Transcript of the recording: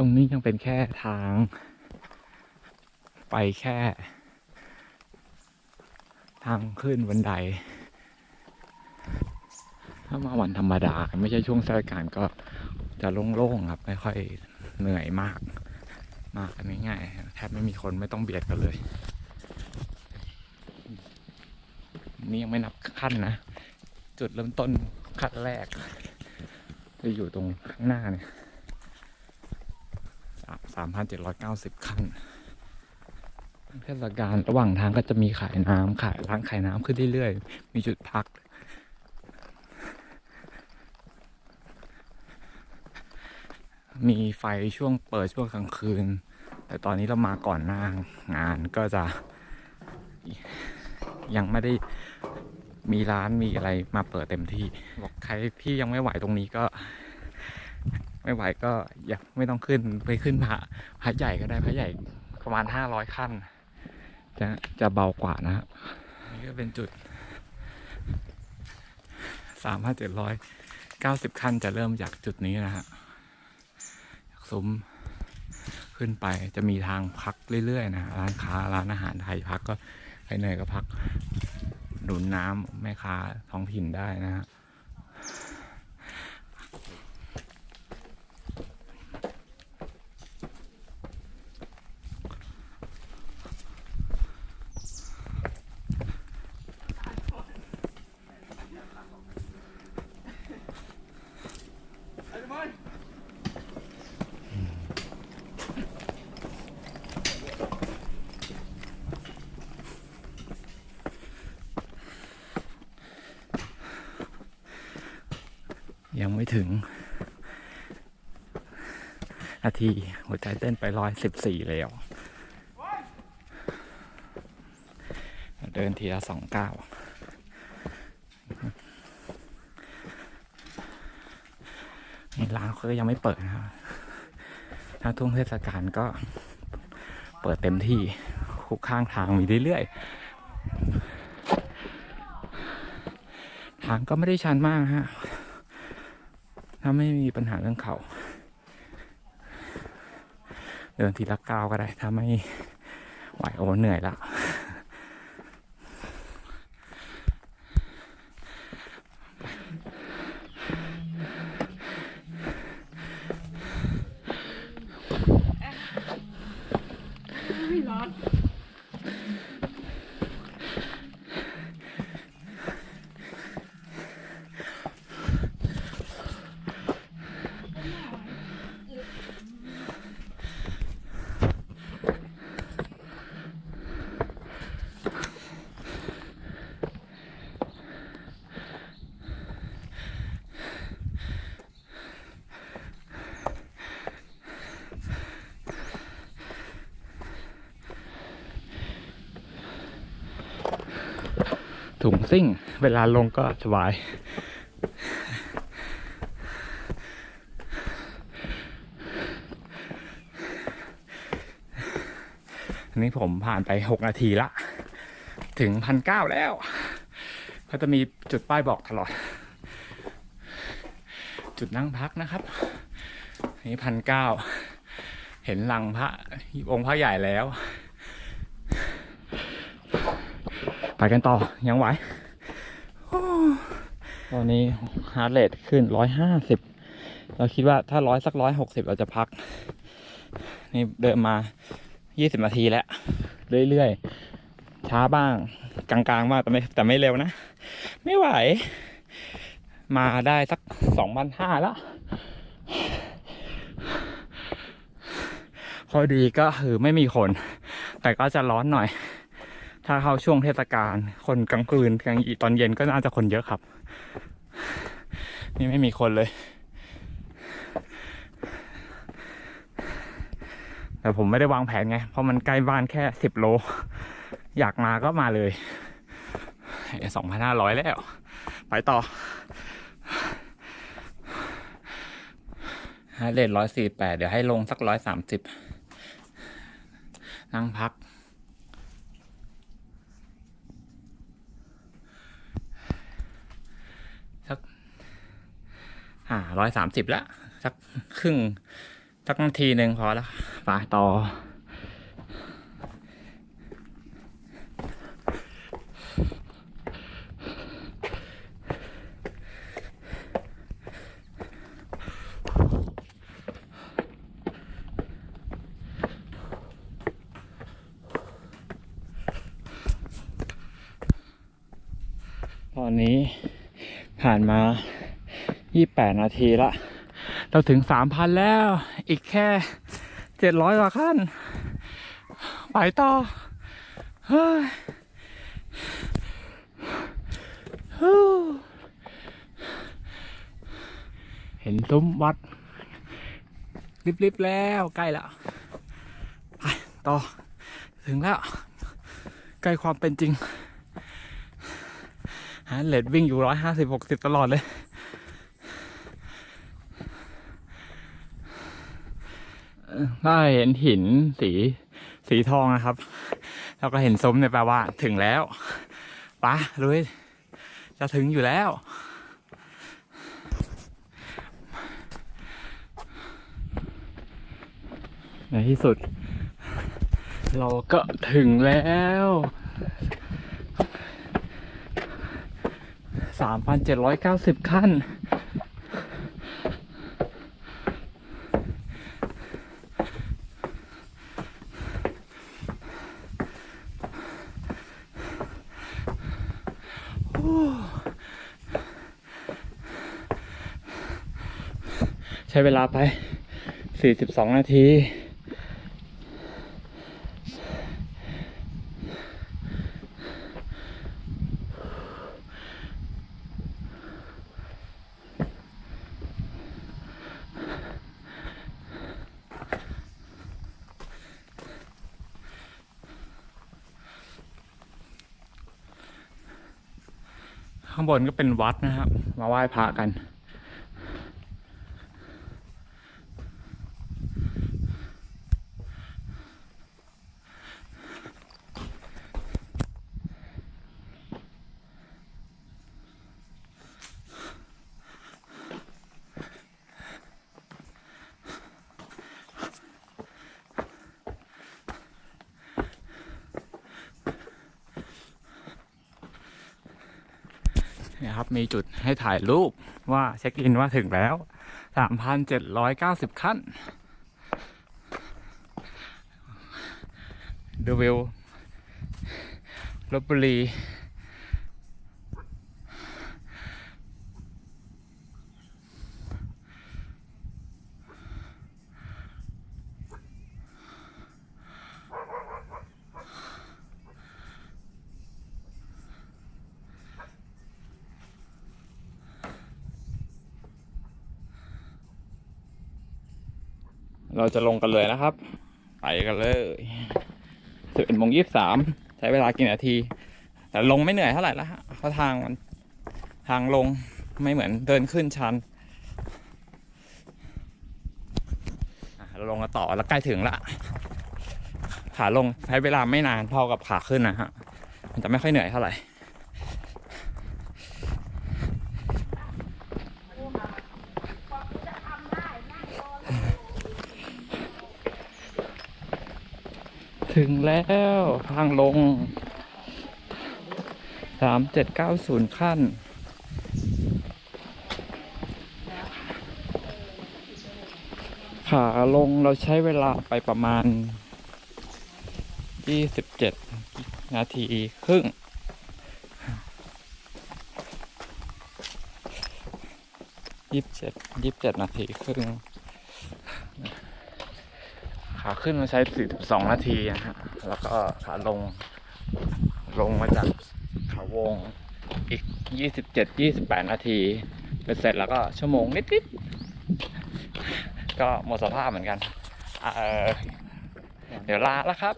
ตรงนี้ยังเป็นแค่ทาง ไปแค่ ทางขึ้นบันได ถ้ามาวันธรรมดา ไม่ใช่ช่วงเทศกาลก็จะโล่งๆครับ ไม่ค่อยเหนื่อยมาก มากกันง่ายๆแทบไม่มีคนไม่ต้องเบียดกันเลย นี่ยังไม่นับขั้นนะ จุดเริ่มต้นขั้นแรกจะอยู่ตรงข้างหน้าเนี่ย สามพันเจ็ดร้อยเก้าสิบขั้นเทศกาลระหว่างทางก็จะมีขายน้ำขายร้านขายน้ำขึ้นเรื่อยๆ มีจุดพัก มีไฟช่วงเปิดช่วงกลางคืน แต่ตอนนี้เรามาก่อนหน้างานก็จะ ยังไม่ได้มีร้านมีอะไรมาเปิดเต็มที่บอกใครที่ยังไม่ไหวตรงนี้ก็ ไม่ไหวก็อย่าไม่ต้องขึ้นไปขึ้นพระพระใหญ่ก็ได้พระใหญ่ประมาณห้าร้อยขั้น จะจะเบากว่านะครับนี่ก็เป็นจุดสามพันเจ็ดร้อยเก้าสิบขั้นจะเริ่มจากจุดนี้นะฮะจากซุ้มขึ้นไปจะมีทางพักเรื่อยๆนะร้านค้าร้านอาหารไทยพักก็ใครเหนื่อยก็พักหนุนน้ำแม่ค้าท้องถิ่นได้นะฮะ ถึง นาทีหัวใจเต้นไปร้อยสิบสี่แล้ว เดินทีละสองเก้าร้านเขาก็ยังไม่เปิดนะครับถ้าทุ่งเทศกาลก็เปิดเต็มที่คุกข้างทางมีเรื่อยๆ ทางก็ไม่ได้ชันมากฮะ ถ้าไม่มีปัญหาเรื่องเขาเดินทีละก้าวก็ได้ ถ้าไม่ไหวโอ้เหนื่อยละ ถุงซิ่ง เวลาลงก็สบาย อันนี้ผมผ่านไปหกนาทีละ ถึงพันเก้าแล้วเขาจะมีจุดป้ายบอกตลอด จุดนั่งพักนะครับ นี่พันเก้าเห็นลังพระองค์พระใหญ่แล้ว ไปกันต่อ ยังไหว ตอนนี้ฮาร์ดเรทขึ้นร้อยห้าสิบเราคิดว่าถ้าร้อยสักร้อยหกสิบเราจะพัก นี่เดินมายี่สิบนาทีแล้ว เรื่อยๆ ช้าบ้าง กลางๆบ้างแต่ไม่แต่ไม่เร็วนะ ไม่ไหว มาได้สักสองพันห้าแล้วข้อดีก็คือไม่มีคน แต่ก็จะร้อนหน่อย ถ้าเข้าช่วงเทศกาลคนกลางคืนกลางอีตอนเย็นก็น่าจะคนเยอะครับ นี่ไม่มีคนเลย แต่ผมไม่ได้วางแผนไง เพราะมันใกล้บ้านแค่สิบโล อยากมาก็มาเลยสองพันห้าร้อยแล้ว ไปต่อฮาเรทร้อยสี่แปดเดี๋ยวให้ลงสักร้อยสามสิบนั่งพัก อ่าร้อยสามสิบละสักครึ่งสักนาทีหนึ่งพอแล้วไปต่อ ตอนนี้ผ่านมา 28นาทีละ เราถึง3,000แล้ว อีกแค่700กว่าขั้น ไปต่อ เฮ้ยเห็นซุ้มวัดริบๆแล้วใกล้แล้ว ไป ต่อ ถึงแล้ว ใกล้ความเป็นจริงฮาร์ดวิ่งอยู่ร้อยห้าสิบหกสิบตลอดเลย เอ่อ ถ้าเห็นหินสีสีทองนะครับ แล้วก็เห็นซุ้มเนี่ยแปลว่าถึงแล้วปะลุยจะถึงอยู่แล้ว ในที่สุด เราก็ถึงแล้วสามพันเจ็ดร้อยเก้าสิบขั้น ใช้เวลาไป 42 นาที ข้างบนก็เป็นวัดนะครับ มาไหว้พระกัน เนะครับ มีจุดให้ถ่ายรูปว่าเช็คอินว่าถึงแล้ว 3,790 ขั้น ดูวิวลบบุรี เราจะลงกันเลยนะครับ ไปกันเลยสิบเอ็ดโมงยี่สิบสามใช้เวลากี่นาที แต่ลงไม่เหนื่อยเท่าไหร่แล้วฮะเพราะทางมันทางลงไม่เหมือนเดินขึ้นชันเราลงกันต่อแล้วใกล้ถึงละขาลงใช้เวลาไม่นานเท่ากับขาขึ้นนะฮะมันจะไม่ค่อยเหนื่อยเท่าไหร่ ถึงแล้วทางลงสามเจ็ดเก้าศูนย์ขั้น ขาลงเราใช้เวลาไปประมาณยี่สิบเจ็ดนาทีครึ่งยี่สิบเจ็ดยี่สิบเจ็ดนาทีครึ่ง ขาขึ้นมาใช้ 42 นาทีนะฮะ แล้วก็ขาลง ลงมาจากเขาวงอีก 27 28 นาทีเป็นเสร็จแล้วก็ชั่วโมงนิดๆ ก็หมดสภาพเหมือนกัน เออเดี๋ยวลาแล้วครับ